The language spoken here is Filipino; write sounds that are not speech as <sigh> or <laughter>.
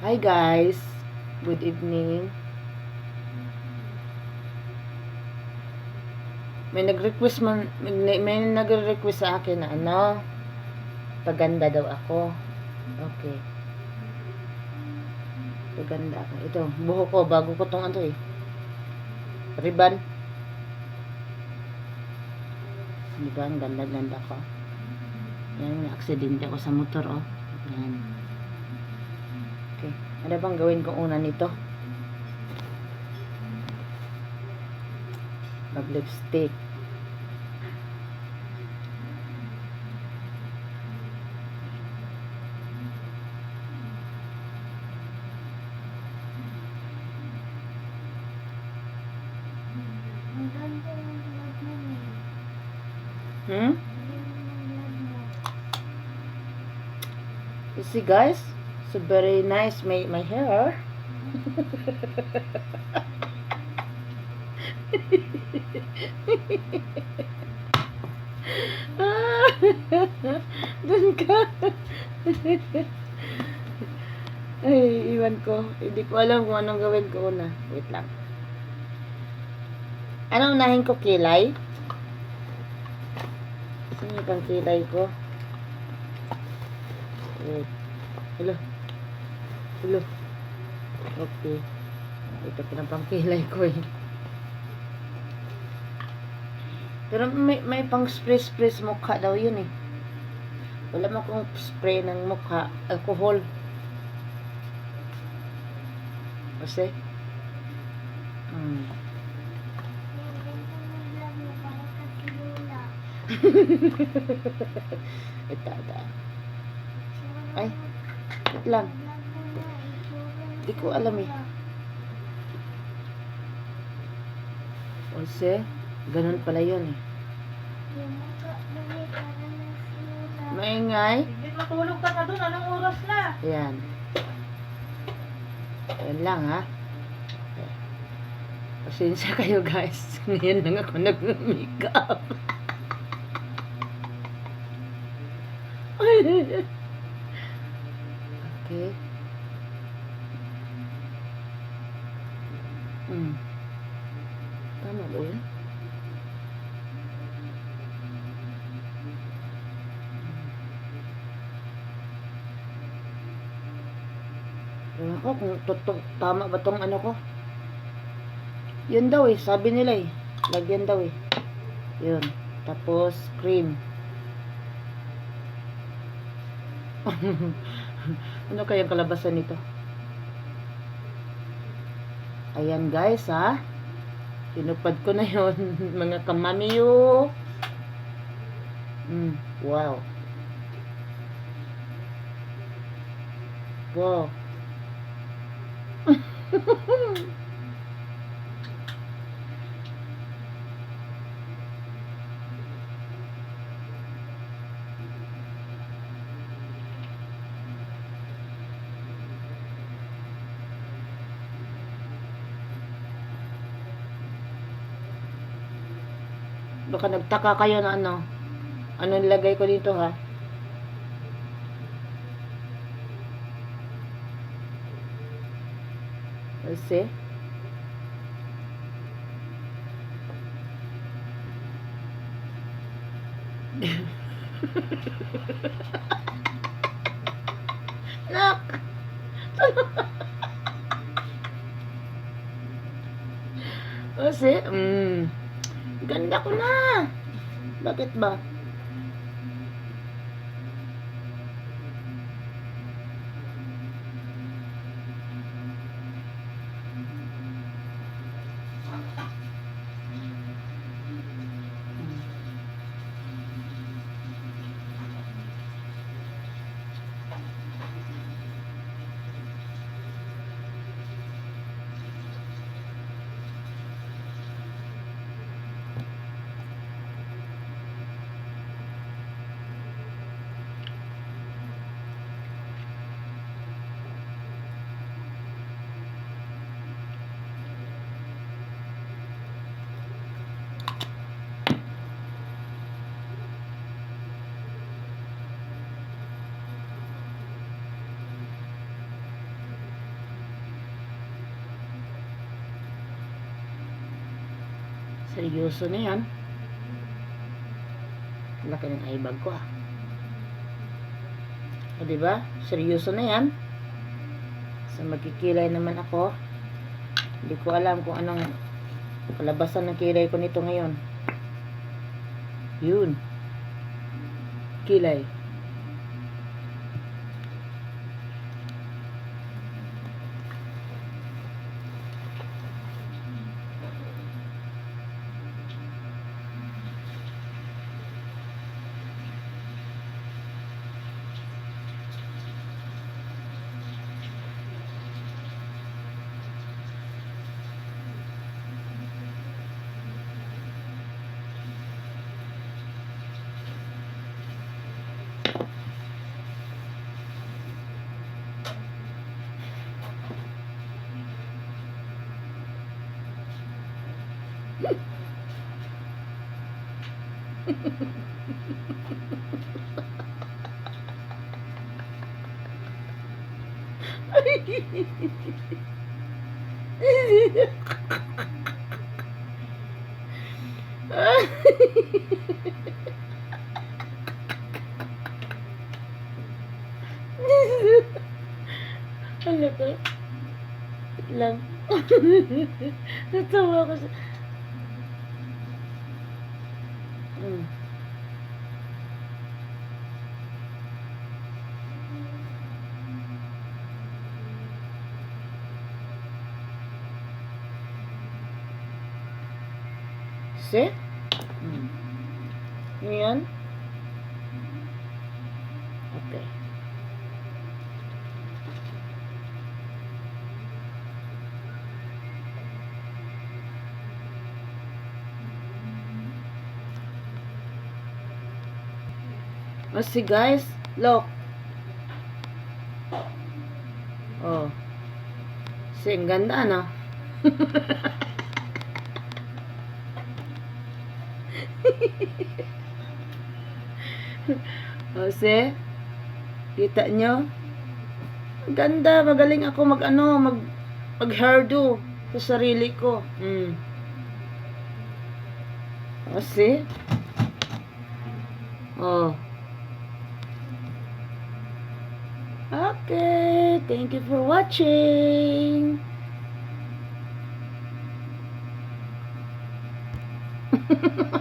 Hi guys. Good evening. May nag-request man may, may nag-request sa akin na ano paganda daw ako. Okay. Paganda ako. Ito, buho ko bago ko tong ano eh. Ribbon. Di ba? Ang ganda-ganda ko. Yan, aksidente ako sa motor, oh. Yan. Okay. Ano bang gawin ko una nito? Mag-lipstick. Hmm? You see guys? So very nice my my hair. <laughs> Doon ka. Ay, iwan ko. Hindi ko alam kung anong gawin ko una. Wait lang. Anong unahin ko? Kilay? Saan yung pang kilay ko? Wait. Hello. Hello. Okay. Ito ko na pang kilay ko eh. Pero may, may pang spray-spray sa mukha daw yun eh. Wala mo akong spray ng mukha. Alcohol. Kasi? Hmm. <laughs> ito, ito. Ay, wait lang. Hindi ko alam eh. Kasi, ganun pala yun eh. Maingay. Hindi matulog ka na doon. Anong oras na? Ayan. Ayan lang ha. Pasensya kayo guys. <laughs> Ngayon lang ako nag-makeup. <laughs> okay. Hmm. Tama ba yun? Ewan ko kung tama ba tong ano ko. Yun daw eh, sabi nila eh. Lagyan daw eh. Yun. Tapos, cream. <laughs> ano kayang kalabasan nito? Ayan guys ha. Tinupad ko na yon <laughs> mga kamamiyo. Mm, wow. Wow. <laughs> Baka nagtaka kayo na ano. Ano nilagay ko dito ha? Let's see. <laughs> Nak! <laughs> Kasi, mm, ganda ko na. Bakit ba? Seryoso na yan. Laki ng eyebag ko ah. O diba? Seryoso na yan. So magkikilay naman ako. Hindi ko alam kung anong kalabasan ng kilay ko nito ngayon. Yun. Kilay. Ano to? Lang. Natawa ko sa... See? Mm. Ngayon? Okay. O see guys, look. Oh. See, ang ganda ano? <laughs> <laughs> o see? Kita nyo? Ganda, magaling ako mag ano, mag mag hairdo sa sarili ko. Mm. O see? Oh. Okay, thank you for watching. <laughs>